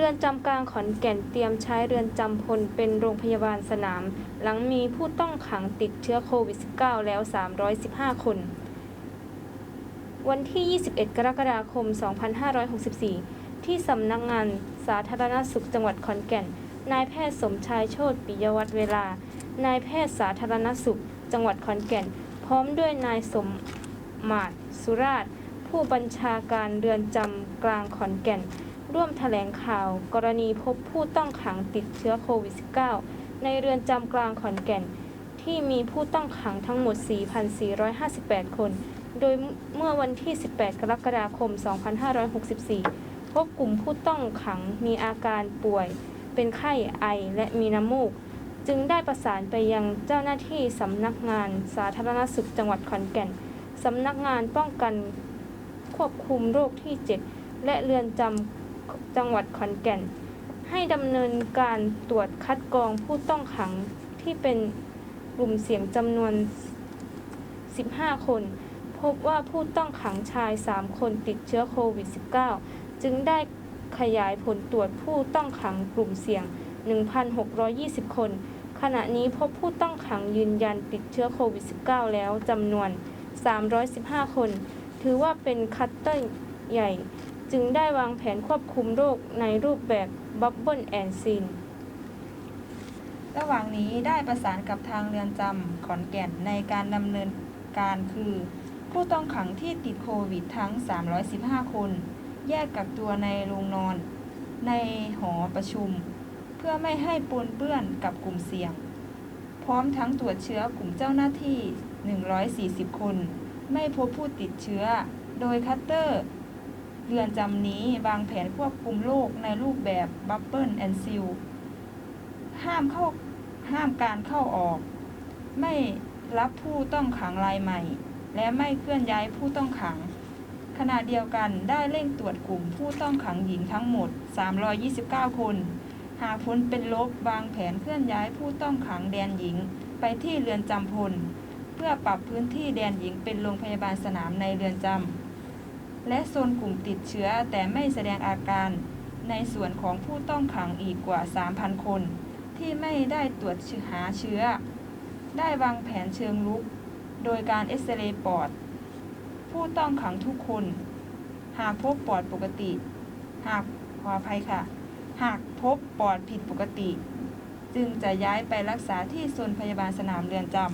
รือนจำกลางขอนแก่นเตรียมใช้เรือนจำพลเป็นโรงพยาบาลสนาม หลังมีผู้ต้องขังติดเชื้อโควิด -19 แล้ว 315 คน วันที่ 21 กรกฎาคม 2564 ที่สำนักงานสาธารณสุขจังหวัดขอนแก่น นายแพทย์สมชายโชติปิยวัฒน์เวลา นายแพทย์สาธารณสุข จังหวัดขอนแก่น พร้อมด้วยนายสมมาตรสุราช ผู้บัญชาการเรือนจำกลางขอนแก่น ร่วมแถลงข่าว กรณีพบผู้ต้องขังติดเชื้อโควิด -19 ในเรือนจำกลางขอนแก่น ที่มีผู้ต้องขังทั้งหมด 4,458 คน โดยเมื่อวันที่ 18 กรกฎาคม 2564 พบกลุ่มผู้ต้องขังมีอาการป่วย เป็นไข้ไอและมีน้ำมูก จึงได้ประสานไปยังเจ้าหน้าที่สำนักงานสาธารณสุขจังหวัดขอนแก่นสำนักงานป้องกันควบคุมโรคที่ 7 และเรือนจำ จังหวัดขอนแก่น ให้ดำเนินการตรวจคัดกรองผู้ต้องขังที่เป็นกลุ่มเสี่ยงจำนวน 15 คน พบว่าผู้ต้องขังชาย 3 คนติดเชื้อโควิด -19 จึงได้ขยายผลตรวจผู้ต้องขังกลุ่มเสี่ยง 1,620 คน ขณะนี้พบผู้ต้องขังยืนยันติดเชื้อโควิด -19 แล้วจำนวน 315 คน ถือว่าเป็นคัตเตอร์ใหญ่ จึงได้วางแผนควบคุมโรคในรูปแบบบับเบิลแอนซีนระหว่างนี้ได้ประสานกับทางเรือนจำขอนแก่นในการดำเนินการคือ ผู้ต้องขังที่ติดโควิดทั้ง 315 คน แยกกักตัวในโรงนอน ในหอประชุม เพื่อไม่ให้ปนเปื้อนกับกลุ่มเสี่ยง พร้อมทั้งตรวจเชื้อกลุ่มเจ้าหน้าที่ 140 คน ไม่พบผู้ติดเชื้อ โดยคัตเตอร์ เรือนจำนี้วางแผนควบคุมโรคในรูปแบบบับเบิลแอนซิลห้ามเข้าห้ามการเข้าออก ไม่รับผู้ต้องขังรายใหม่ และไม่เคลื่อนย้ายผู้ต้องขัง ขณะเดียวกันได้เร่งตรวจกลุ่มผู้ต้องขังหญิงทั้งหมด 329 คน หากผลเป็นลบวางแผนเคลื่อนย้ายผู้ต้องขังแดนหญิงไปที่เรือนจำพล เพื่อปรับพื้นที่แดนหญิงเป็นโรงพยาบาลสนามในเรือนจำ และโซนกลุ่มติดเชื้อแต่ไม่แสดงอาการ ในส่วนของผู้ต้องขังอีกกว่า 3,000 คน ที่ไม่ได้ตรวจหาเชื้อ ได้วางแผนเชิงลุก โดยการเอ็กซเรย์ปอด ผู้ต้องขังทุกคน หากพบปอดปกติ หากขออภัยค่ะ หากพบปอดผิดปกติ จึงจะย้ายไปรักษาที่โซนพยาบาลสนามเรือนจำ